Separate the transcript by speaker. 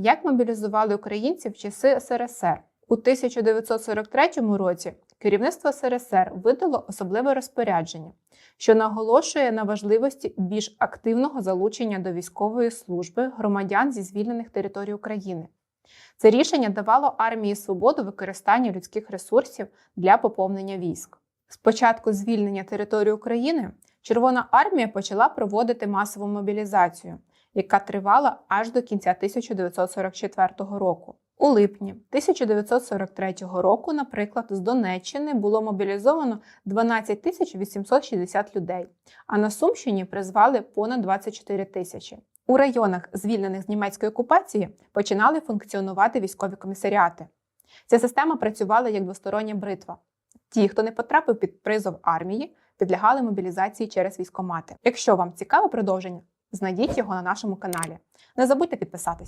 Speaker 1: Як мобілізували українців в часи СРСР? У 1943 році керівництво СРСР видало особливе розпорядження, що наголошує на важливості більш активного залучення до військової служби громадян зі звільнених територій України. Це рішення давало армії свободу використання людських ресурсів для поповнення військ. З початку звільнення території України Червона армія почала проводити масову мобілізацію, яка тривала аж до кінця 1944 року. У липні 1943 року, наприклад, з Донеччини було мобілізовано 12 тисяч 860 людей, а на Сумщині призвали понад 24 тисячі. У районах, звільнених з німецької окупації, починали функціонувати військові комісаріати. Ця система працювала як двостороння бритва. Ті, хто не потрапив під призов армії, підлягали мобілізації через військомати. Якщо вам цікаве продовження, знайдіть його на нашому каналі. Не забудьте підписатись.